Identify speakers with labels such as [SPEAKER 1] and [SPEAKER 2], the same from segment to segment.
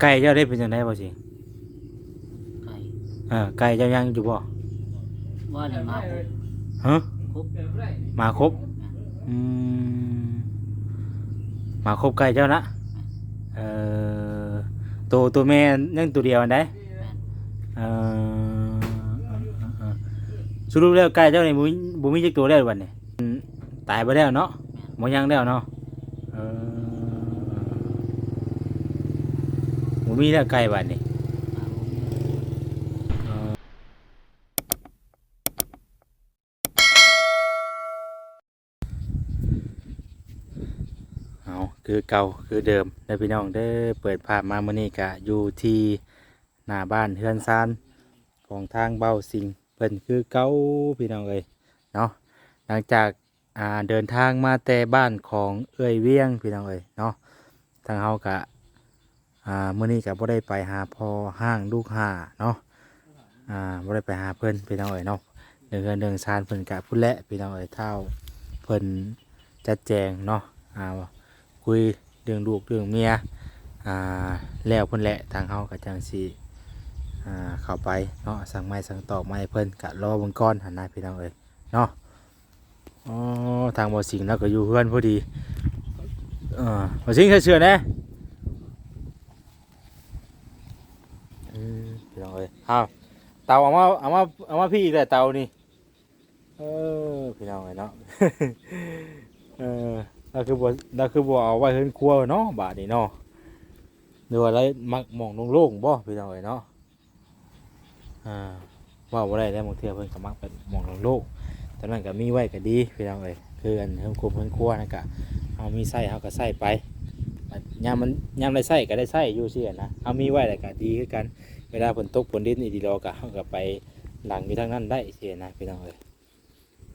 [SPEAKER 1] ไก่เจ้าได้เป็นจังไดบ่สิ
[SPEAKER 2] ไก่
[SPEAKER 1] เออไก่เจ้ายังอยู่บ่
[SPEAKER 2] ว่าเลยมาครบ
[SPEAKER 1] ฮะ
[SPEAKER 2] ครบ
[SPEAKER 1] มาครบอืมมาครบไก่เจ้านะเอ่อตัวตัวแม่ยังตัวเดียวอันใด
[SPEAKER 2] แม่น
[SPEAKER 1] เอ่อเอ่อสรุปแล้วไก่เจ้านี่บ่มีบ่มีจักตัวแล้วบัดนี้อืมตายไปแล้วเนาะบ่ยังแล้วเนาะเออบ่ มีแล้วไก่บัดนี้
[SPEAKER 2] มาบ่มี
[SPEAKER 1] เอาคือเก่าคือเดิมได้พี่น้องเด้เปิดภาพมาเมื้อนี้ก็อยู่ที่หน้าบ้านเฮือนซานของทางเบ้าสิงเพิ่นคือเก่าพี่น้องเอ้ยเนาะหลังจากเดินทางมาแต่บ้านของเอ้ยเวียงพี่น้องเอ้ยเนาะทางเฮาก็ อ่ามื้อนี้ก็บ่ได้ไปหาพ่อห้างลูกหาเนาะอ่าบ่ได้ไปหาเพิ่นพี่น้องเอ้ยเนาะเดินเฮือนเดินซานเพิ่นก็พุ่นและพี่น้องเอ้ยเท่าเพิ่นจัดแจงเนาะอ่าคุยเรื่องลูกเรื่องเมียอ่าแล้วเพิ่นแหละทางเฮาก็จังสิอ่าเข้าไปเนาะสั่งไม้สั่งตอกไม้เพิ่นก็รอเบิ่งก่อนหันหน้าพี่น้องเอ้ยเนาะอ๋อทางบ่สิงแล้วก็อยู่เพื่อนพอดีเออบ่สิงเชื่อแน่อืมพี่น้อง เอาเตาเอามาเอามาเอามาพี่แล้วเตานี่เออพี่น้องเอ้ยเนาะเออเราคือบ่เราคือบ่เอาไว้เฮือนครัวเนาะบาดนี้เนาะหรือว่าอะไรมักมองโล่งๆบ่พี่น้องเอ้ยเนาะอ่าว่าบ่ได้แล้วบางเทื่อเพิ่นก็มักเป็นมองโล่งๆแต่นั้นก็มีไว้ก็ดีพี่น้องเอ้ยคืออันเฮือนครัวเฮือนครัวนั่นก็เอามีใส่เฮาก็ใส่ไปยามมันยามได้ใส่ก็ได้ใส่อยู่ซี่นะเอามีไว้แล้วก็ดีคือกัน เวลาฝนตกฝนดินอีดีรอก็เฮาก็ไปหลังอยู่ทางนั้นได้ซี่นะพี่น้องเอ้ย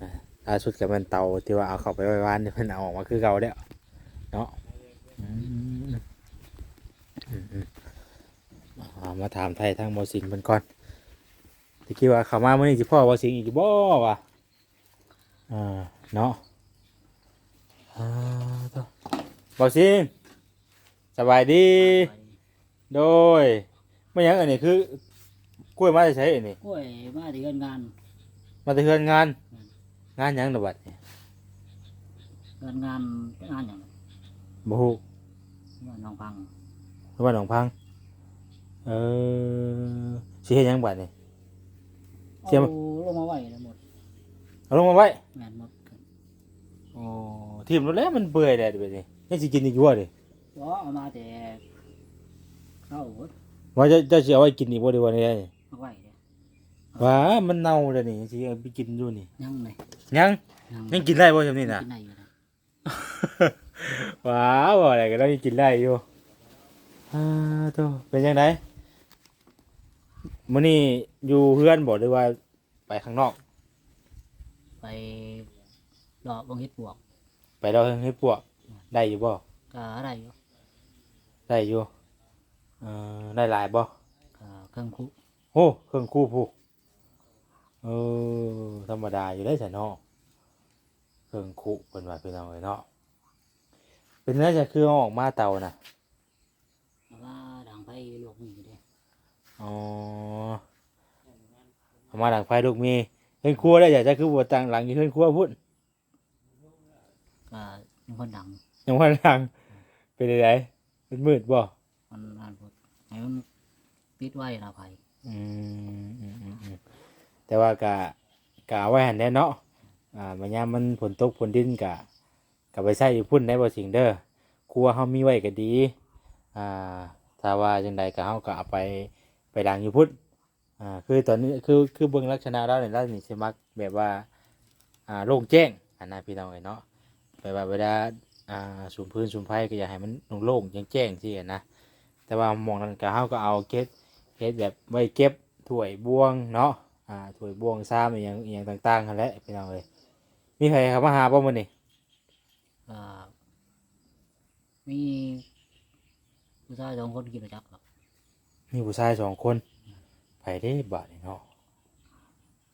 [SPEAKER 1] อ่าล่าสุดก็เป็นเตาที่ว่าเอาเข้าไปไว้วานนี่เพิ่นเอาออกมาคือเก่าแล้วเนาะมาถามไทยทางบอสิงเป็นก่อนที่คิดว่าเขามาเมื่อนี้สิพ่อบอสิงอีกบ่วะอ่าเนาะบอสิงสบายดี โดย ไม่หยังอันนี้คือกล้วยมาจะใช้อันนี้
[SPEAKER 2] กล้วยมาที่เงินงาน
[SPEAKER 1] มาจะเฮือนงาน
[SPEAKER 2] อืม
[SPEAKER 1] งานหยังดอกบัดนี่
[SPEAKER 2] เงินงานงานอย่าง
[SPEAKER 1] บ่ฮู้
[SPEAKER 2] งานน้องพัง
[SPEAKER 1] หรือว่าหนองพัง เออสิเฮ็ดหยังบัดนี่ เสีย
[SPEAKER 2] เอา
[SPEAKER 1] ม
[SPEAKER 2] ลงมาไว้แล้วหมด
[SPEAKER 1] เอาลงมาไว้
[SPEAKER 2] แม่นหมด
[SPEAKER 1] โอ้ทีมรถแล้วมันเบื่อได้แบบนี้ยังสิกินอีกอยู่บ่ดิ
[SPEAKER 2] บ่เอามาแต่เข้าหมด
[SPEAKER 1] ว่าจะจะสิเอาไว้กินอีกบ่ดีวันนี้
[SPEAKER 2] เอาไว้เด้
[SPEAKER 1] ว่ามันเน่าแล้วนี่สิเอาไปกินอยู่นี่
[SPEAKER 2] ยังเลย
[SPEAKER 1] ยัง
[SPEAKER 2] ยัง
[SPEAKER 1] ยังกินได้บ่ซั่นนี่น่ะ
[SPEAKER 2] กินได้อยู่นะ
[SPEAKER 1] ว้าวบ่อะไรก็ได้กินได้อยู่อ่าโตเป็นจังไดมื้อนี้อยู่เฮือนบ่หรือว่าไปข้างนอก
[SPEAKER 2] ไปรอบังเฮ็ดปวก
[SPEAKER 1] ไปเราเฮ็ดพวกได้อยู่บ่
[SPEAKER 2] ก็ได้อยู่
[SPEAKER 1] ได้อยู่ เอ่อได้หลายบ่
[SPEAKER 2] ก็เครื่องคุ
[SPEAKER 1] โอ้เครื่องคู่ผู้เออธรรมดาอยู่ได้แต่นอกเครื่องคู่เป็นว่าเป็นเอาไว้เนาะเป็นน่าจะคือเอาออกมาเตานะ
[SPEAKER 2] แล้วก็ดังไฟลวกมีอยู่เด้
[SPEAKER 1] อ๋อเอามาดังไฟลูกมีเครื่องครัวได้อยากจะคือบัวตังหลังอยู่เครื่องครัวพุ่น
[SPEAKER 2] ก็มีคนดัง
[SPEAKER 1] ยังว่าหลังเป็นไงเป็นมืดบ่
[SPEAKER 2] มันอ่านพูด ให้มันปิดไว้นะไผ
[SPEAKER 1] อืมอืมอืมอืมแต่ว่ากะกะเอาไว้หันแน่เนาะอ่าบางยามมันฝนตกฝนดินกะกะไปใส่อยู่พุ่นได้บ่สิ่งเด้อครัวเฮามีไว้ก็ดีอ่าถ้าว่าจังใดก็เฮาก็เอาไปไปล้างอยู่พุ่นอ่าคือตอนนี้คือคือเบิ่งลักษณะแล้วเนี่ยเรานี่สิมักแบบว่าอ่าโล่งแจ้งอันนั้นพี่น้องเอ้ยเนาะแบบว่าเวลาอ่าสูมพื้นสูมไฟก็อยากให้มันโล่งๆแจ้งๆสินะ แต่ว่าหมองนั้นก็เฮาก็เอาเก็บเฮ็ดแบบไว้เก็บถ้วยบวงเนาะอ่าถ้วยบวงซ้ำอหย่างอหย่างต่างๆนั่นแหละพี่น้องเอ้ยมีใครเข้ามาหาบ่มื้อนี้
[SPEAKER 2] ก็มีผู้ชายสองคนกินประจักษ์ครับ
[SPEAKER 1] มีผู้ชายสองคนไปได้บาดนี่เนาะ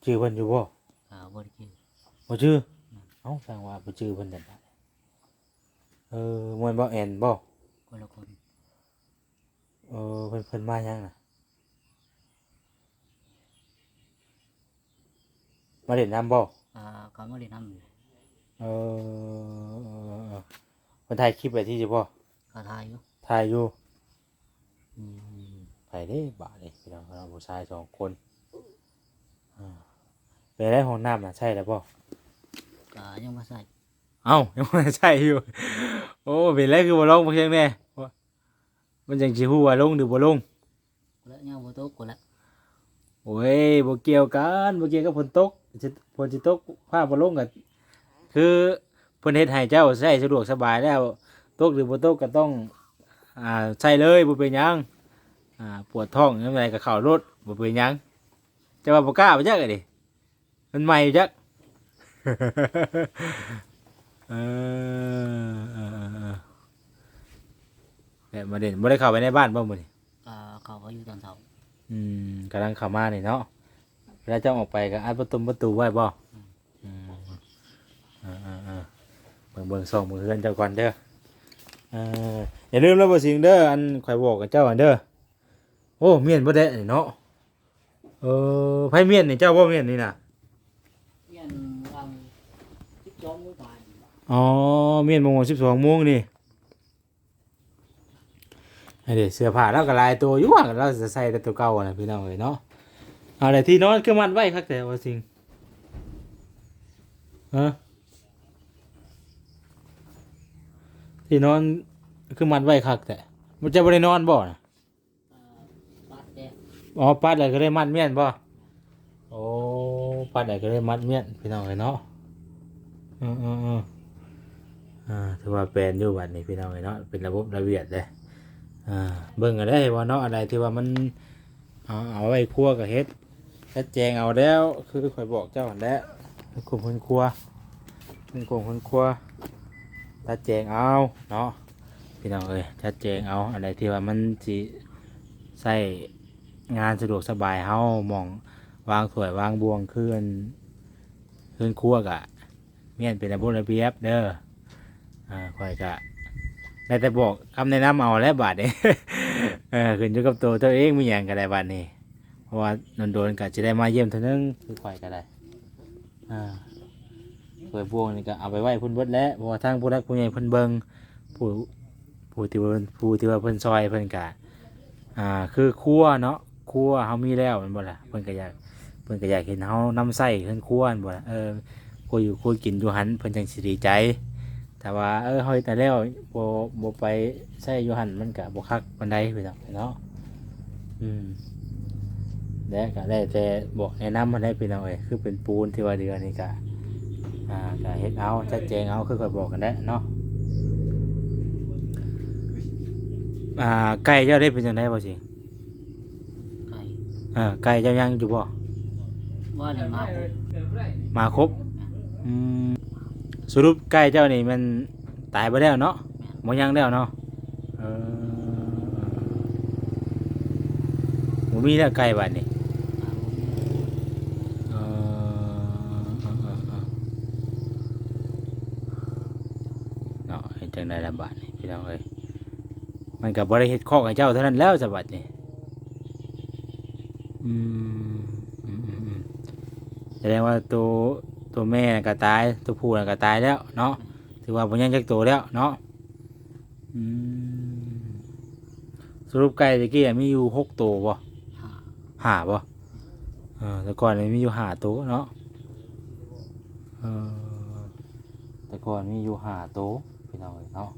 [SPEAKER 1] ชื่อเพิ่นอยู่บ่
[SPEAKER 2] ก็บริกิน
[SPEAKER 1] บ่ชื่อเอ้าสร้างว่าบ่ชื่อเพิ่นนั่นน่ะเออมวนบ่แอนบ่
[SPEAKER 2] คนละคน
[SPEAKER 1] เออเพิ่นเพิ่นมายังน่ะมาเล่นน้ำบ่
[SPEAKER 2] อ่าเขาไม่ได้นำอยู่
[SPEAKER 1] เออเออเออเพิ่นถ่ายคลิปไว้ที่สิบ่
[SPEAKER 2] เขาทายอยู่
[SPEAKER 1] ถ่ายอยู่อืมไปเด้บาดนี่พี่น้องเราผู้ชายสองคนอ่าไปได้ห้องน้ำน่ะใช่แล้วบ่
[SPEAKER 2] ก็ยังมาใส่
[SPEAKER 1] เอ้ายังไม่ใช่อยู่ โอ้เป็นไรคือบ่ลงบ่เพียงแน่ว่า มันจังสิฮู้ว่าลงหรือบ่ลง
[SPEAKER 2] แล้วยังบ่ตกกูแล้ว
[SPEAKER 1] โอ้ยบ่เกี่ยวกันบ่เกี่ยวกับฝนตกสิฝนสิตกฟ้าบ่ลงก็คือเพิ่นเฮ็ดให้เจ้าใช้สะดวกสบายแล้ว ตกหรือบ่ตกก็ต้อง อ่าใช้เลยบ่เป็นหยัง อ่า ปวดท้องยังไงก็เข้ารถบ่เป็นหยังจะว่าบ่กล้าไปจักอะดิมันใหม่อยู่จัก เออ เออเออเออแต่มาเด่นบ่ได้เข้าไปในบ้านบ่มื้อนี้
[SPEAKER 2] ก็เขาก็อยู่ตอนเช้า
[SPEAKER 1] อืมกำลังเข้ามานี่เนาะเวลาเจ้าออกไปก็อัดประตูประตูไว้บ่อืมเออเออเออเบิ่งเบิ่งส่องเบิ่งเฮือนเจ้าก่อนเด้อเอออย่าลืมแล้วบ่สิงเด้ออันข่อยบอกกับเจ้าอันเด้อโอ้เมียนบ่ได้นี่เนาะเออไผเมียนนี่เจ้าบ่เมียนนี่น่ะ
[SPEAKER 2] เรียนวางสิบสองมื้อบ่าย
[SPEAKER 1] อ๋อเมียนโมง12โมงนี่ ให้เด้เสื้อผ้าเราก็หลายตัวอยู่ว่าเราจะใส่แต่ตัวเก่าอะนะพี่น้องเอ้ยเนาะเอาแต่ที่นอนคือมัดไว้คักแต่ว่าสิงฮะที่นอนคือมันไว้คักแต่มันจะบรินอนบ่นะ
[SPEAKER 2] อ่าปัดแดด
[SPEAKER 1] อ๋อปัดอะไรก็ได้มัดเมียนบ่โอ้ปัดอะไรก็ได้มัดเมียนพี่น้องเลยเนาะอืมอืมอืมอ่าถือว่าเป็นอยู่บัดนี้พี่น้องเลยเนาะเป็นระบบระเบียบเลยอ่า เบิ่งกันได้ว่าเนาะอะไรที่ว่ามันเอาเอาไว้ครัวกับเฮ็ดชัดแจงเอาแล้วคือข่อยบอกเจ้ากันแล้วคุมคนครัวเป็นกลุ่มคนครัวชัดแจงเอาเนาะพี่น้องเอ้ยชัดแจงเอาอะไรที่ว่ามันสิใส่งานสะดวกสบายเฮามองวางสวยวางบวงขึ้นขึ้นครัวกะเมียนเป็นระบบระเบียบเด้ออ่าคอยกะ ได้แต่บอกคำแนะนำเอาแล้วบาดนี้เออขึ้นอยู่กับตัวเจ้าเองมีอย่างก็ได้บาดนี้เพราะว่าโดนๆก็จะได้มาเยี่ยมเท่านึงคือค่อยก็ได้อ่าเปิดพวงนี่ก็เอาไปไหว้พุ่นเบิดแล้วเพราะว่าทางผู้รักผู้ใหญ่เพิ่นเบิงผู้ผู้ที่ว่าผู้ที่ว่าเพิ่นซอยเพิ่นกะอ่าคือครัวเนาะครัวเฮามีแล้วแม่นบ่ล่ะเพิ่นก็อยากเพิ่นก็อยากเห็นเฮานำใส่ขึ้นครัวแม่นบ่ล่ะเออครัวอยู่ครัวกินอยู่หันเพิ่นจังสิดีใจ แต่ว่าเออเฮาเฮ็ดแต่แล้วบ่บ่ไปใส่อยู่หันมันก็บ่คักปานใดพี่น้องเนาะอืมและก็ได้แต่บอกแนะนำมาได้พี่น้องเอ้ยคือเป็นปูนที่ว่าเดือนนี้ก็อ่าก็เฮ็ดเอาชัดเจนเอาคือค่อยบอกกันได้เนาะอ่าไก่เจ้าได้เป็นจังไดบ่สิ
[SPEAKER 2] ไก่
[SPEAKER 1] อ่าไก่เจ้ายังอยู่บ่
[SPEAKER 2] ว่าเลยมาปุ๊บ
[SPEAKER 1] มาครบอืม สรุปไก่เจ้านี่มันตายไปแล้วเนาะบ่ยังแล้วเนาะเออบ่มีแล้วไก่บัดนี้
[SPEAKER 2] อ่าบ่มี
[SPEAKER 1] เออเออเออเออเนาะเฮ็ดจังไดล่ะบัดนี้พี่น้องเอ้ยมันก็บ่ได้เฮ็ดคอกให้เจ้าเท่านั้นแล้วสบัดนี้อืมอืมอืมอืมแสดงว่าตัว ตัวแม่น่ะก็ตาย ตัวผู้น่ะก็ตายแล้วเนาะถือว่าบ่ยังจักตัวแล้วเนาะอืมสรุปไก่ตะกี้อะมีอยู่หกตัวบ่
[SPEAKER 2] หา
[SPEAKER 1] ห้าบ่เออแต่ก่อนนี่มีอยู่ห้าตัวเนาะเออแต่ก่อนมีอยู่ห้าตัวพี่น้องเอ้ยเนาะ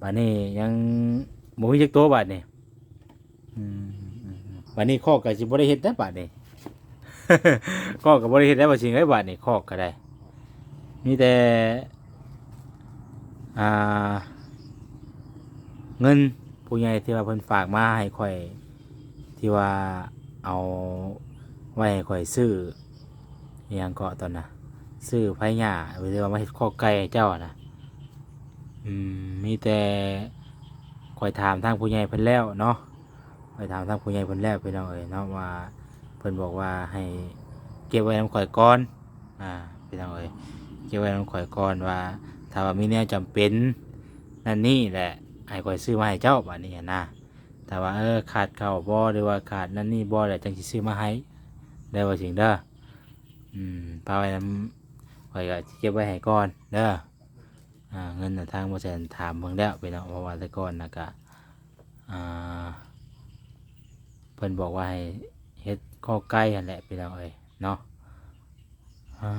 [SPEAKER 1] บัดนี้ยังบ่มีจักตัวบัดนี้อืมอืมอืมบัดนี้ข้อก็สิบ่ได้เฮ็ดนะบัดนี้ ข้อก็บ่ได้เฮ็ดได้บ่จริงไอ้บัดนี้ข้อก็ได้ มีแต่ อ่า เงินผู้ใหญ่ที่ว่าเพิ่นฝากมาให้ข่อย ที่ว่าเอาไว้ให้ข่อยซื้ออหยังเกาะตอนน่ะซื้อไผหญ้าหรือว่ามาเฮ็ดข้อไก่ให้เจ้าน่ะ อืมมีแต่ข่อยถามทางผู้ใหญ่เพิ่นแล้วเนาะข่อยถามทางผู้ใหญ่เพิ่นแล้วพี่น้องเอ้ยเนาะว่า พิ่นบอกว่าให้เก็บไว้น้ำข่อยก่อนอ่าพี่น้องเอ้ยเก็บไว้น้ำข่อยก่อนว่าถ้าว่ามีแนวจำเป็นนั่นนี่แหละให้ข่อยซื้อมาให้เจ้าบัดนี้นะแต่ว่าเออขาดข้าวบ่หรือว่าขาดนั่นนี่บ่แล้วจังสิซื้อมาให้ได้บ่าสิงเด้ออืมพาไว้นำข่อยก็เก็บไว้ให้ก่อนเด้ออ่าเงินน่ะทางบ่แซนถามเบิ่งแล้วพี่น้องเพราะว่าแต่ก่อนนะก็อ่าเพิ่นบอกว่าให้ ข้อไก่นั่นแหละพี่น้องเอ้ยเนาะอ่า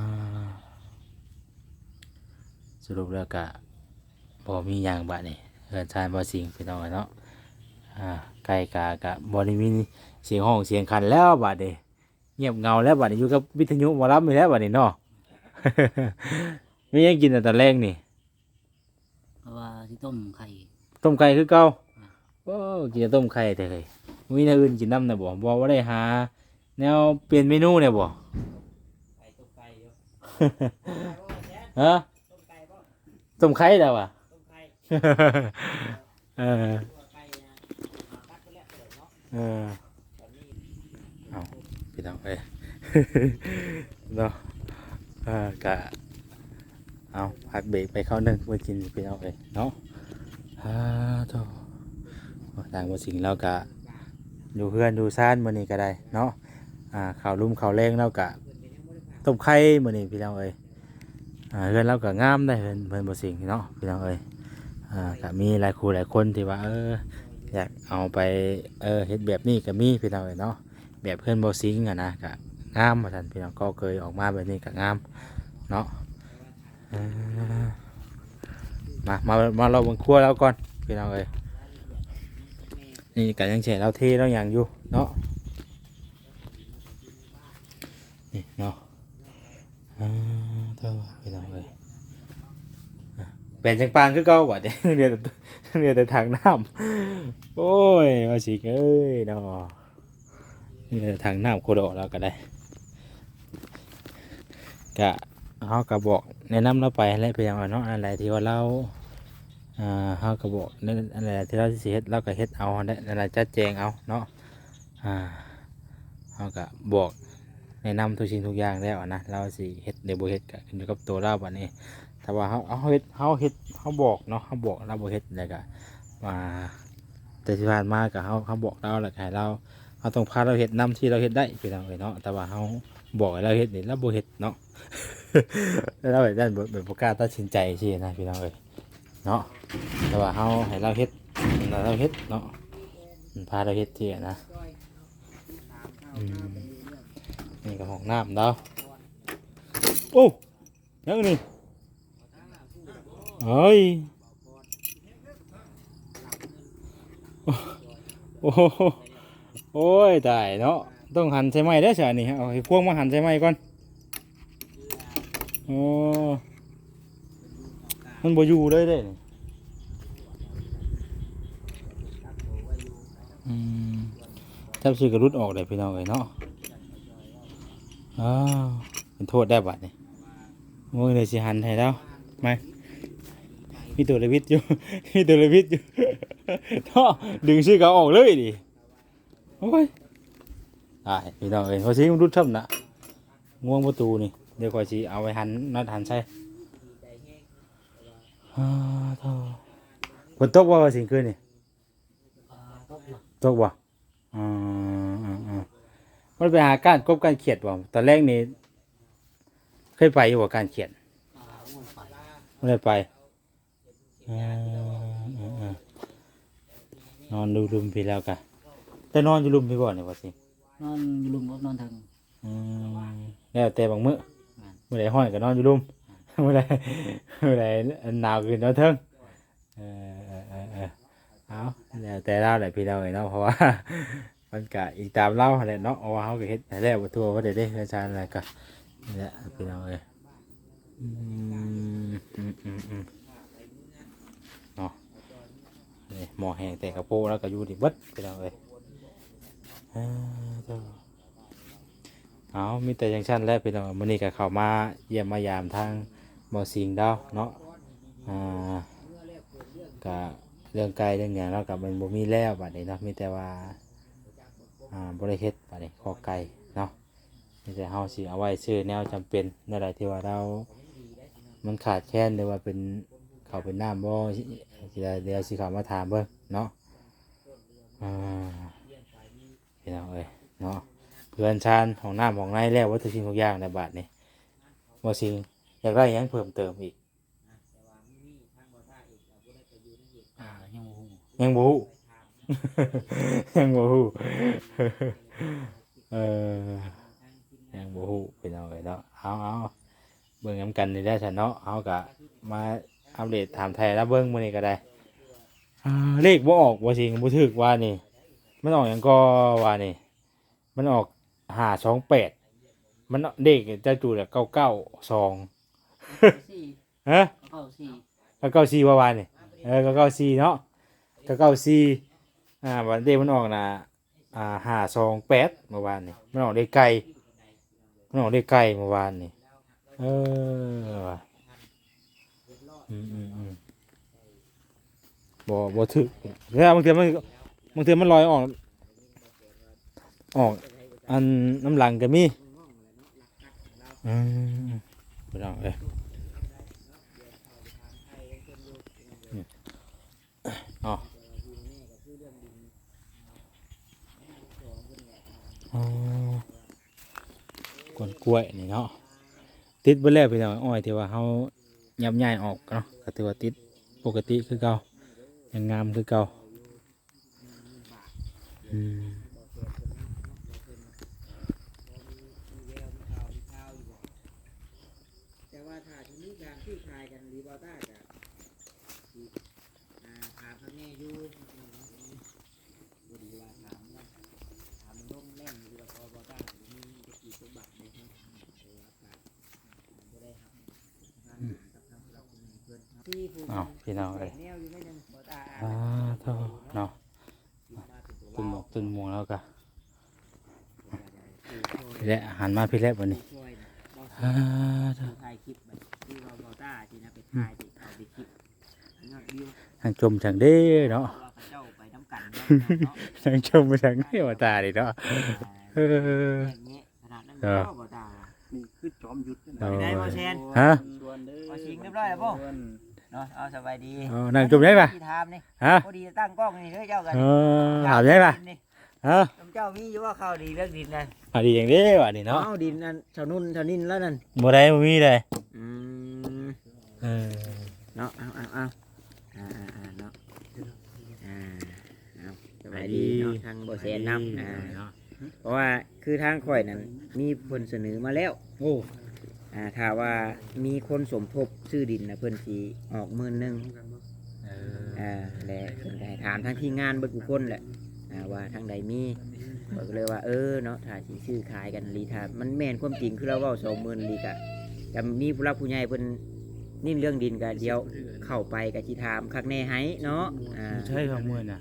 [SPEAKER 1] สรุปแล้วก็บ่มีหยังบัดนี้เฮือนชานบ่สิงพี่น้องเอ้ยเนาะอ่าไก่กากะบริมีเสียงห้องเสียงคันแล้วบัดนี้เงียบเงาแล้วบัดนี้อยู่กับวิทยุหมารับมีแล้วบัดนี้เนาะมียังกินแต่ตอนแรกนี่
[SPEAKER 2] เพราะว่าที่ต้มไข่
[SPEAKER 1] ต้มไก่คือเก่าโอ้กินแต่ต้มไข่แต่เลยมีแนวอื่นกินน้ำนะบ่บ่ว่าได้หา แนวเปลี่ยนเมนูเนี่ยบ่ฮะต้มไข่แล้วอะเออเออเอาพี่น้องเอ้ยเนาะเออกะเอาพักเบรกไปเข้าหนึ่งเพื่อกินพี่น้องเอ้ยเนาะฮ่าโธ่ต่างว่าสิ่งเรากะดูเพื่อนดูซ่านมื้อนี้ก็ได้เนาะ อ่าข่าวลุ่มข่าวแรงเรากะต้มไข่มื้อนี้พี่น้องเอ้ยอ่าเพื่อนเรากะงามได้เพื่อนเพื่อนบ่สิ่งเนาะพี่น้องเอ้ยอ่าก็มีหลายครูหลายคนที่ว่าเอออยากเอาไปเออเฮ็ดแบบนี้ก็มีพี่น้องเอ้ยเนาะแบบเพื่อนโบซิงอะนะก็งามมาทันพี่น้องก็เคยออกมาแบบนี้ก็งามเนาะมา มา มาเราบนครัวแล้วก่อนพี่น้องเอ้ยนี่ก็ยังเฉยเราเทเราอย่างอยู่เนาะ นี่เนาะอ่าเท่าพี่น้องเอ้ยเป็นจังปางคือเก่าบ่เด้เรียนแต่เรียนแต่ทางน้ำโอ้ยมาสิเอ้ยเนาะนี่แต่ทางน้ำโคโดะแล้วก็ได้กะเขาก็บอกแนะนำเราไปอะไรไปย่างว่าเนาะอะไรที่ว่าเราอ่าเขาก็บอกนั่นอะไรที่เราสิเฮ็ดเราก็เฮ็ดเอาได้อะไรจัดแจงเอาเนาะอ่าเขาก็บอก นะนำทุกสิ่งทุกอย่างแล้วอะนะเราสิเฮ็ดเดี๋ยวบ่เฮ็ดก็ขึ้นอยู่กับตัวเราบัดนี้แต่ว่าเขาเอาเฮ็ดเขาเฮ็ดเขาบอกเนาะเขาบอกเราบ่เฮ็ดแล้วก็มาแต่ที่ผ่านมาก็เขาเขาบอกเราแหละให้เราเขาต้องพาเราเฮ็ดนํที่เราเฮ็ดได้พี่น้องเอ้ยเนาะแต่ว่าเขาบอกให้เราเฮ็ดนี่เราบ่เฮ็ดเนาะเราแบบนั้นบ่แบบบ่กล้าตัดสินใจสินะพี่น้องเอ้ยเนาะแต่ว่าเขาให้เราเฮ็ดเราเฮ็ดเนาะพาเราเฮ็ดที่นะอืม นี่ก็ห้องน้ำเราโอ้ยังนี่เฮ้ยโอ้โหโอ้ยตายเนาะต้องหันใช่ไหมได้ใช่นี่เอาให้พวงมาหันใช่ไหมก่อนโอ้มันบ่อยู่เลยเด้จับซื้อกระรุดออกเลยพี่น้องเลยเนาะ อ้าวเป็นโทษได้บัดนี่โอ้ยเลยสิหันให้แล้วมามีตัวเลวิทอยู่ มีตัวเลวิทอยู่ท่อดึงชื่อเขาออกเลยดิ โอ้ยตายพี่น้องเอ้ยพอชี้มันรุดช่ำนะง่วงประตูนี่ เดี๋ยวก่อนสิเอาไปหันนัดหันใช่อ่าท่อฝนตกว่าว่าสิ่งคืนนี่
[SPEAKER 2] อ่าต้มเนาะ
[SPEAKER 1] ตกบ่อ่าอ่าอ่า มันไปหาการกบการเขียดบ่ตอนแรกนี่เคยไปอยู่บ่การเขียด
[SPEAKER 2] อ่าอ้วนไป
[SPEAKER 1] ไม่ได้ไปอ่าอ่าอ่านอนดูลุมพี่แล้วกะแต่นอนอยู่ลุมพี่บ่เนี่ยว่าสิ
[SPEAKER 2] นอนอยู่ลุมกับนอนถึง
[SPEAKER 1] อืมแล้วแต่บางมื้อ
[SPEAKER 2] แม่น
[SPEAKER 1] เมื่อไรห้อยก็นอนอยู่ลุมเมื่อไรเมื่อไรหนาวขึ้นนอนเทิงเออเออเออเออเอาแล้วแต่เราแหละพี่เราเนาะเพราะว่า มันกะอีกตามเล่าแหละเนาะเอาเขาก็เฮ็ดให้แล้วบ่ทั่วว่ได้ได้เฮ็ดซานอะไรก็นี่แหละพี่น้องเอ้ยอืมอืมอืมอืมเนาะนี่หมอแห้งแต่กระโปงแล้วก็อยู่ดิเบิดพี่น้องเอ้ยเอ้อเจ้าเอามีแต่จังซั่นแหล้วพี่น้องมื้อนี้ก็เข้ามาเยี่ยมมายามทางบ่อสิงดาวเนาะอ่าก็เรื่องไกลเรื่องหยังเนาะก็มันบ่มีแล้วบัดนี้เนาะมีแต่ว่า อ่าบริเฮ็ดไปนี่ขอไก่เนาะนี่แต่เฮาสิเอาไว้ซื้อแนวจำเป็นนั่นแหละที่ว่าเรา มันขาดแคลนหรือว่าเป็นเขาวเป็นน้ำบ่สิได้เดี๋ยวสิเขามาถามเบิ่งเนาะอ่าพี่น้องเอ้ยเนาะเพื่อนชานของน้ำของในแล้ววัตถุสิ่งทุกอย่างในบาทนี่ว่าสิ่งอยากได้หยังเพิ่มเติมอีก
[SPEAKER 2] อ่ายังบ่ฮู้
[SPEAKER 1] ยังบฮูยังบฮูเออยังบฮูพี่น้องเอ้ยเนาะเอาเอาเบิ่งน้ำกันนี่ได้ฉันเนาะเอากะมาอัปเดตถามไทยแล้วเบิ่งมื้อนี้ก็ได้อ่าเลขบ่ออกว่าสิ่งบ่ถึกว่านี่ มันออกอย่างก็ว่านี่ มันออกหาสองแปดมันเด็กจะจูดเก้าเก้าสอง
[SPEAKER 2] สี่
[SPEAKER 1] ฮะ
[SPEAKER 2] เข้าสี่
[SPEAKER 1] เก้าเก้าสี่ว่าวานนี่เออเก้าเก้าสี่เนาะเก้าเก้าสี่ อ่าวันเดมันออกนะอ่าหาสองแปดเมื่อวานนี่มันออกได้ไกลมันออกได้ไกลเมื่อวานนี่เออว่ะอืมอืมอืมบ่บ่ถึกแล้วบางทีมันบางทีมันลอยออก ออก อันน้ำหลังก็มีอืมไปลองเลยอืมอ๋ออ๋อ กวนกล้วยนี่เนาะติดเบ่แล้วพี่น้องอ้อยที่ว่าเฮายับย่ายออกเนาะก็ถือว่าติดปกติคือเก่ายังงามคือเก่าอืม
[SPEAKER 3] ครับที่ผู้
[SPEAKER 1] อ้าวพี่น้องเอ้ย
[SPEAKER 3] แนวอยู่ไม่นึงบอต้า
[SPEAKER 1] อ่าเท่าเนาะ
[SPEAKER 3] มาเป็นตัว
[SPEAKER 1] ตุนหม
[SPEAKER 3] เรา
[SPEAKER 1] กตุนหมูแล้วก็
[SPEAKER 3] คือช่วย
[SPEAKER 1] พี่แหละอาหารมาพี่แหละวันนี้
[SPEAKER 3] ช่วยนะบอ
[SPEAKER 1] อ่า
[SPEAKER 3] ต้า
[SPEAKER 1] เท่า
[SPEAKER 3] ถ่ายคลิปแบบที่ว่าบอต้าที่นะไปถ่ายไปเอาไปคลิปยอดวิว
[SPEAKER 1] ทางชมทางเด้เนาะ
[SPEAKER 3] ว่าเขาเจ้าไปน้ำกันเนาะเนาะ
[SPEAKER 1] ทางชมไปทางเทวตาดิเนาะเออ
[SPEAKER 3] อย่างเงี้ยขนาดนั้น
[SPEAKER 1] เออ
[SPEAKER 3] ก็บ่ตา
[SPEAKER 4] นี่คือจอมยุทธ
[SPEAKER 1] เออ
[SPEAKER 3] ได้บ่แซน
[SPEAKER 1] ฮะ
[SPEAKER 4] ชวนเด้อ
[SPEAKER 3] เอาชิงเรียบร้อยแล้วบ่ เนาะเอาสบายดี
[SPEAKER 1] เอานั่งจมได้ปะ
[SPEAKER 3] ที่ถามนี่
[SPEAKER 1] ฮะ
[SPEAKER 3] พอดีตั้งกล้องนี่เด้อเจ้ากัน
[SPEAKER 1] เออถามได้ปะ
[SPEAKER 3] ดินนี่
[SPEAKER 1] ฮะ
[SPEAKER 3] เจ้ามีอยู่ว่าข้าวดีเรื่องดินนั่น
[SPEAKER 1] เอาดีอย่างนี้วะนี่เนาะ
[SPEAKER 3] เอาดินนั่นชาวนุ่นชาวนินแล้วนั่น
[SPEAKER 1] บ่ได้บ่มีเลย
[SPEAKER 3] อืม
[SPEAKER 1] เออ
[SPEAKER 3] เนาะเอาเอาเอาอ่าอ่าอ่าเนาะอ่าเอาสบายดีเนาะทางบ่แซนนำอ่า
[SPEAKER 1] เนาะ
[SPEAKER 3] เพราะว่าคือทางข่อยนั้นมีผลเสนอมาแล้ว
[SPEAKER 1] โอ้
[SPEAKER 3] อ่าถ้าว่ามีคนสมทบซื้อดินนะเพิ่นสิออกหมื่นหนึง
[SPEAKER 1] เออ
[SPEAKER 3] อ่าและเพิ่นก็ให้ถามทางที่งานเบิดทุกคนแหละอ่าว่าทางใดมีข้อยก็เลยว่าเออเนาะถ้าสิซื้อขายกันลีถ้ามันแม่นความจริงคือเราเว้า20,000ลีกะจะมีผู้รักผู้ใหญ่เพิ่นนิ่เรื่องดินก็เดี๋ยวเข้าไปก็สิถามคักแน่ให้เนาะอ่า
[SPEAKER 1] ใช่ของมือน่ะ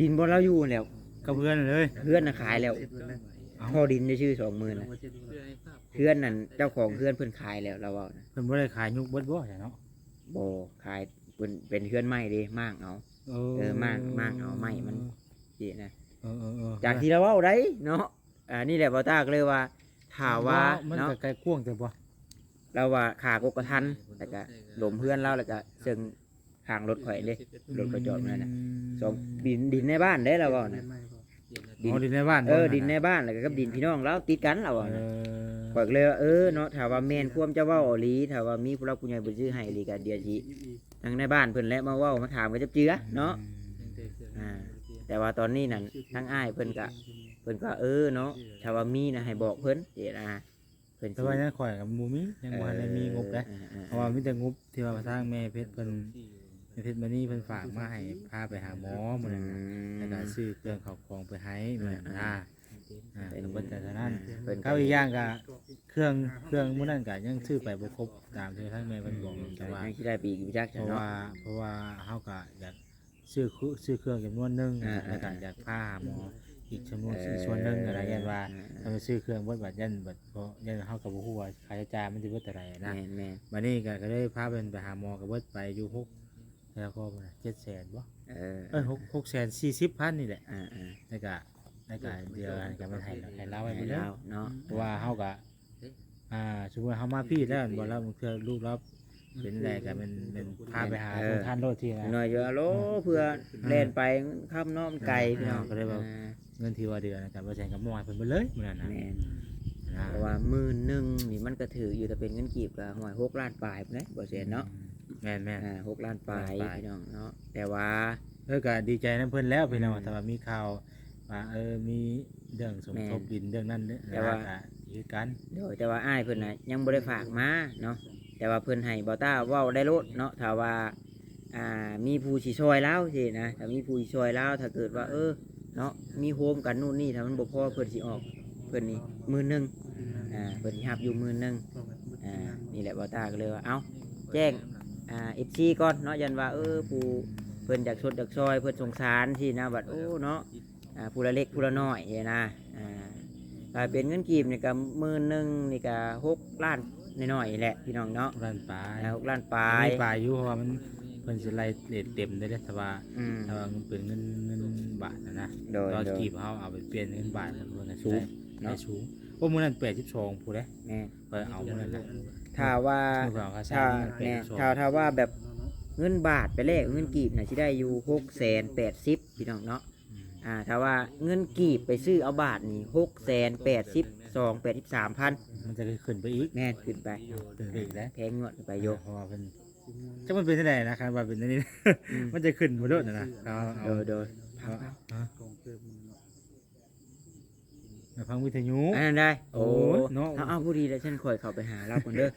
[SPEAKER 3] ดินบ่เราอยู่แล้ว
[SPEAKER 1] กับเพื่อนเลย
[SPEAKER 3] เพื่อนน่ะขายแล้ว
[SPEAKER 1] เอ้า
[SPEAKER 3] พอดินได้ชื่อ20,000น่ะเพื่อนนั่นเจ้าของเพื่อนเพิ่นขายแล้วเราเว้านะ
[SPEAKER 1] เพิ่นบ่ได้ขายยุกเบิดบ่ใช่เนาะ
[SPEAKER 3] บ่ขายเป็นเป็นเพื่อนไม้เด้มากเอาเออมากมากเอาไม้มันสินะ
[SPEAKER 1] เออเออเออ
[SPEAKER 3] จากที่เราเว้าได้เนาะอ่านี่แหละบอต้าก็เลยว่าถามว่า
[SPEAKER 1] มัน
[SPEAKER 3] เนาะ
[SPEAKER 1] ก็ไกลกว้างแต่บ่
[SPEAKER 3] เราว่าขากกกระทันแล้วก็หลมเพื่อนเราแล้วก็เชิงทางรถข่อยเด้รถก็จอดนั่นน่ะสองดินดินในบ้านได้เราเว้านะ ดิน
[SPEAKER 1] อ๋อดินในบ้าน
[SPEAKER 3] เออ
[SPEAKER 1] บ่ะ
[SPEAKER 3] ดินในบ้านแล้วก็กับดินพี่น้องเราติดกันเราเว้า
[SPEAKER 1] เอ
[SPEAKER 3] นะ
[SPEAKER 1] อ
[SPEAKER 3] ข่อยก็เลยว่าเออเนาะถ้าว่าแม่นความจะเว้าอีหลีถ้าว่ามีผู้รับผู้ใหญ่บ่ซื้อให้อีหลีก็เดี๋ยวสิทางในบ้านเพิ่นแหละมาเว้ามาถามก็จะเจือเนาะ อ่า แต่ว่าตอนนี้นั่นทั้งอ้ายเพิ่นก็เพิ่นก็เออเนาะถ้าว่ามีนะให้บอกเพิ่นเดี๋ยวนะเพิ่น
[SPEAKER 1] แต่ว่ายังข่อยกับบ่มียังบ่ทันได้มีงบเลย
[SPEAKER 3] เออเออ
[SPEAKER 1] เพราะว่ามีแต่งบที่ว่าทางแม่เพชรเพิ่น แม่เพชรมานี่เพิ่นฝากมาให้พาไปหาหมอมื้อนั้นน่ะแล้วก็ซื้อเครื่องเข้าวของไปให้มื้อนั้นน่ะอ่าก็เบิดแต่เท่านั้น
[SPEAKER 3] เพิ่น
[SPEAKER 1] ก็อีกอย่างก็เครื่องเครื่องมื้อนั้นก็ยังซื้อไปบ่ครบตามที่ทางแม่เพิ่นบอกแต่ว่า
[SPEAKER 3] ยังสิได้ปีกอยู่จัก
[SPEAKER 1] เพ
[SPEAKER 3] จ้ะ
[SPEAKER 1] ราะ
[SPEAKER 3] เนาะ
[SPEAKER 1] ว่าเพราะว่าเฮาก็อยากซื้อคุซื้อเครื่องจำนวนหนึง
[SPEAKER 3] อ่า
[SPEAKER 1] แล้วก็
[SPEAKER 3] อ่า
[SPEAKER 1] อยากพาหาหมออีกจำนวนอีกส่วนหนึงอะไรยันว่าถ้าไปซื้อเครื่องเบิดบัดยันบัดเพราะยันเฮากับบ่ฮู้ว่าค่าใช้จ่ายมันสิเบิดเท่าไหร่นะ
[SPEAKER 3] แม่นแม่น
[SPEAKER 1] บัดนี้ก็ก็เลยพาเพิ่นไปหาหมอก็เบิดไปอยู่หก แล้วก็เจ็ดแสนบ่
[SPEAKER 3] เออ
[SPEAKER 1] เอ้ยหกหกแสนสี่สิบพันนี่แหละ
[SPEAKER 3] อ่าอ่า
[SPEAKER 1] แล้วก็แล้วก็เดี๋ยวก็มันให้ให้เราไว้
[SPEAKER 3] ให้
[SPEAKER 1] ไปเลย
[SPEAKER 3] เราเนาะ
[SPEAKER 1] เพราะว่าเฮาก็อ่าสมมุติเฮามาพี่แล้วบ่เราเทื่อลูกเราเป็นแรกก็เป็นเป็นพาไปหา
[SPEAKER 3] เออ
[SPEAKER 1] ท่านโลดที่นะ
[SPEAKER 3] หน่อยเยอะโลเพื่อแล่นไปข้ามน้อมไกลพี่น้อง
[SPEAKER 1] ก็เลยว่า
[SPEAKER 3] อ่า
[SPEAKER 1] เงินที่ว่าเดือนนะแต่ว่าแสนกับมอยเพิ่นไปเลยมื้อนั้นนะ
[SPEAKER 3] แม่น
[SPEAKER 1] นะ
[SPEAKER 3] เพราะว่าหมื่นหนึ่งนี่มันก็ถืออยู่แต่เป็นเงินกีบก็หวยหกล้านปลายพุ่นนะบ่เสียเนาะ
[SPEAKER 1] แม่นแม่น
[SPEAKER 3] อ่าหกล้านปลาย
[SPEAKER 1] ล้านปลาย
[SPEAKER 3] พี่น้องเนาะแต่ว่า
[SPEAKER 1] เออก็ดีใจนํเพิ่นแล้วพี่น้อง
[SPEAKER 3] อืม
[SPEAKER 1] แต่ว่ามีข่าวว่าเออมีเรื่องสมทบ
[SPEAKER 3] แม่น
[SPEAKER 1] ดินเรื่องนั้นเรื่อง
[SPEAKER 3] แต่ว่า
[SPEAKER 1] ก็คือกัน
[SPEAKER 3] โดยแต่ว่าอ้ายเพิ่นน่ะยังบ่ได้ฝากมาเนาะแต่ว่าเพิ่นให้บ่ต้าเว้าได้โลดเนาะถ้าว่าอ่ามีผู้สิช่วยแล้วสินะถ้ามีผู้สิช่วยแล้วถ้าเกิดว่า เออเนาะมีโฮมกันนู่นนี่ถ้ามันบ่พอเพิ่นสิออกเพิ่นนี่หมื่นหนึงอ่าเพิ่นสิรับอยู่หมื่นหนึงอ่านี่แหละบ่ต้าก็เลยว่าเอ้าแจ้ง อ่า FC ก่อนเนาะยันว่าเออผู้เพิ่นอยากชดอยากซอยเพิ่นสงสารสินะบัดโอ้เนาะอ่าผู้ละเล็กผู้ละน้อยเนี่ยนะอ่าถ้าเป็นเงินกีบนี่ก็หมื่นหนึ่งนี่ก็หกล้านน้อยๆแหละพี่น้องเนาะ
[SPEAKER 1] ร้านปลาย
[SPEAKER 3] อ่าหกล้านปลาย
[SPEAKER 1] มีปลายอยู่เพราะว่ามันเพิ่นสิไล่เรทเต็มได้เด้แต่ว่า
[SPEAKER 3] อืม
[SPEAKER 1] ถ้าว่ามันเป็นเงินเงินบาทนะนะ
[SPEAKER 3] โดย
[SPEAKER 1] ตอน
[SPEAKER 3] โดย
[SPEAKER 1] กีบเฮาเอาไปเปลี่ยนเงินบาทมันเพิ่นก็
[SPEAKER 3] สู
[SPEAKER 1] สู
[SPEAKER 3] ง
[SPEAKER 1] ง
[SPEAKER 3] เนาะ
[SPEAKER 1] ได้สูง โอ้มื้อนั้น82ผู้เด้
[SPEAKER 3] แม่
[SPEAKER 1] ไปเอามื้อนั้นน่ะ
[SPEAKER 3] ถ้าว่า
[SPEAKER 1] มื้อก่อนเขาใช้
[SPEAKER 3] ถ้า
[SPEAKER 1] เงิน
[SPEAKER 3] แม่
[SPEAKER 1] 82
[SPEAKER 3] ถ้าถ้าว่าแบบเงินบาทไปแลกเงินกีบน่ะสิได้อยู่หกแสนแปดสิบพี่น้องเนาะ
[SPEAKER 1] อืม
[SPEAKER 3] อ่าถ้าว่าเงินกีบไปซื้อเอาบาทนี่หกแสนแปดสิบสองแปดสิบสามพัน
[SPEAKER 1] มันจะขึ้นไปอีก
[SPEAKER 3] แม่นขึ้นไป
[SPEAKER 1] ขึ้นไปอีกแล้ว
[SPEAKER 3] แพงงวดไปโยก
[SPEAKER 1] เพราะว่าเป็นจะมันเป็นที่ไหนนะครับว่าเป็นอันนี้
[SPEAKER 3] อืม
[SPEAKER 1] มันจะขึ้นมาด้วยนะนะเอาเอา
[SPEAKER 3] โดยโดย
[SPEAKER 1] เอาเอาเอา ฟังวิทยุ
[SPEAKER 3] อันนั้นได้ โอ้
[SPEAKER 1] โอ้ยเนาะ
[SPEAKER 3] เอาเอาผู้ดีแล้วฉันคอยเข้าไปหาเราก่อนเด้อ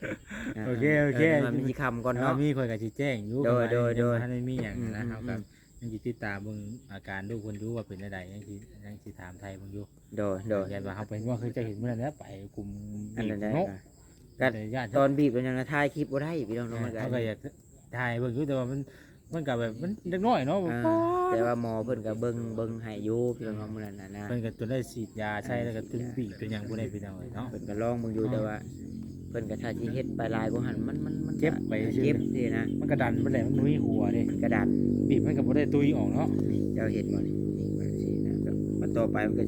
[SPEAKER 1] โอเคโอเค
[SPEAKER 3] มันมีคำก่อน
[SPEAKER 1] เรา
[SPEAKER 3] เนาะ
[SPEAKER 1] มีคนกับจีแจ้งอยู่
[SPEAKER 3] โดยโดยโดย
[SPEAKER 1] ท่านไม่มีอย่างนะ
[SPEAKER 3] อืม
[SPEAKER 1] ครับ
[SPEAKER 3] อืม
[SPEAKER 1] กับยังจิติดตามเบิ่งอาการดูคนดูว่าเป็นอะไรยังสิยังสิถามไทยเบิ่งอยู่
[SPEAKER 3] โดยโดย
[SPEAKER 1] ยันว่าเขาไปว่าคือจะเห็นเมื่อนั้นนะไปกลุ่ม
[SPEAKER 3] อัน
[SPEAKER 1] บี
[SPEAKER 3] นั้น
[SPEAKER 1] บ
[SPEAKER 3] ได้
[SPEAKER 1] เนาะ
[SPEAKER 3] ค่ะ
[SPEAKER 1] แต่ญาติ
[SPEAKER 3] ตอนบีบเป็นยังไงถ่ายคลิปบ่ได้พี่น้อง
[SPEAKER 1] เอ
[SPEAKER 3] น้อง
[SPEAKER 1] อ
[SPEAKER 3] มันก็
[SPEAKER 1] เขาก็อยากถ่ายเบิ่งอยู่แต่ว่ามัน มันกับแบบมันเล็กน้อยเนาะ
[SPEAKER 3] อ่าแต่ว่าหมอเพิ่นก็เบิ่งเบิ่งให้อยู่พี่น้องมื้อนั้นน่ะนะ
[SPEAKER 1] เพิ่นก็จนได้ฉีดยาใช้แล้วก็ตึงบีบเป็นอย่างบ่ได้พี่น้องเอ้ยเนาะ
[SPEAKER 3] เพิ่นก็ลองเบิ่งอยู่แต่ว่าเพิ่นก็ถ้าสิเฮ็ดไปหลายกว่าหันมันมันมัน
[SPEAKER 1] เจ็บไปซื่อ
[SPEAKER 3] เจ็บสินะ
[SPEAKER 1] มันกระดันไปเลยมันนุ้ยหัวเด้
[SPEAKER 3] มันกระดาน
[SPEAKER 1] บีบมันก็บ่ได้ตุยออกเนาะ
[SPEAKER 3] นี่เจ้าเห็นบ่นี่นี่มันสินะก็มันต่อไปมันก็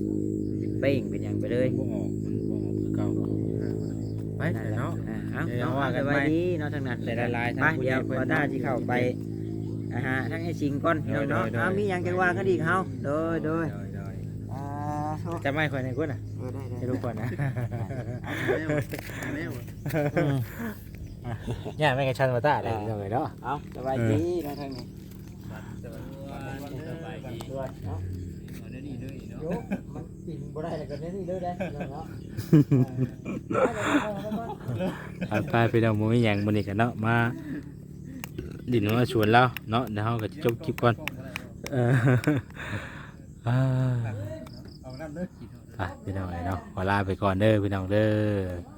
[SPEAKER 3] เป็นเป้งเป็นหยังไปเลย
[SPEAKER 1] บ่ออกมันบ่ออกคือเก่าไป
[SPEAKER 3] นั่น
[SPEAKER 1] แต่
[SPEAKER 3] แหละ
[SPEAKER 1] เนาะ
[SPEAKER 3] อ่าเอา
[SPEAKER 1] เดี๋ยว
[SPEAKER 3] เนาะ
[SPEAKER 1] ว่ากัน
[SPEAKER 3] ส
[SPEAKER 1] ใหม่
[SPEAKER 3] บายดีเนาะทั้งนั้น
[SPEAKER 1] แต่ละลายทั้ง
[SPEAKER 3] ไป
[SPEAKER 1] ผู้ใหญ่
[SPEAKER 3] เดี๋ยว
[SPEAKER 1] เพิ่น
[SPEAKER 3] พอตาสิเข้าไป อ่าฮะทั้งไอ้สิงก่อนพี่น้องเนาะ
[SPEAKER 1] โดยโดย
[SPEAKER 3] เอามีหยังจะว่ากันอีกเฮาโดยโดยอ่าโทษ
[SPEAKER 1] จะไม่ค่อยในกุ้นอะ
[SPEAKER 3] เออได้ได้
[SPEAKER 1] ให้ทุกคนนะ
[SPEAKER 4] แล้ว
[SPEAKER 1] เนี่ยไม่กันชันมาตาเลยพี่น้องเอ้ยเนาะ
[SPEAKER 3] เอาสบายดีเนาะทางนี้
[SPEAKER 2] สบายดี
[SPEAKER 3] ด้วยเนาะ
[SPEAKER 2] เอาได้ดีด้วยเนาะ
[SPEAKER 3] โยกมันปิ่นบ่ได้แล้วก็เน้นนี่เลยได้เนาะ
[SPEAKER 1] ไปไปพี่น้องหมูอีหยังมื้อนี้กันเนาะมา ดินมาชวนเราเนาะเดี๋ยวเราก็จะจบคลิปก่อนเอออ่า
[SPEAKER 4] เดี๋ย
[SPEAKER 1] ไปพี่น้องเอ้ยเนาะขอลาไปก่อนเด้อพี่น้องเด้อ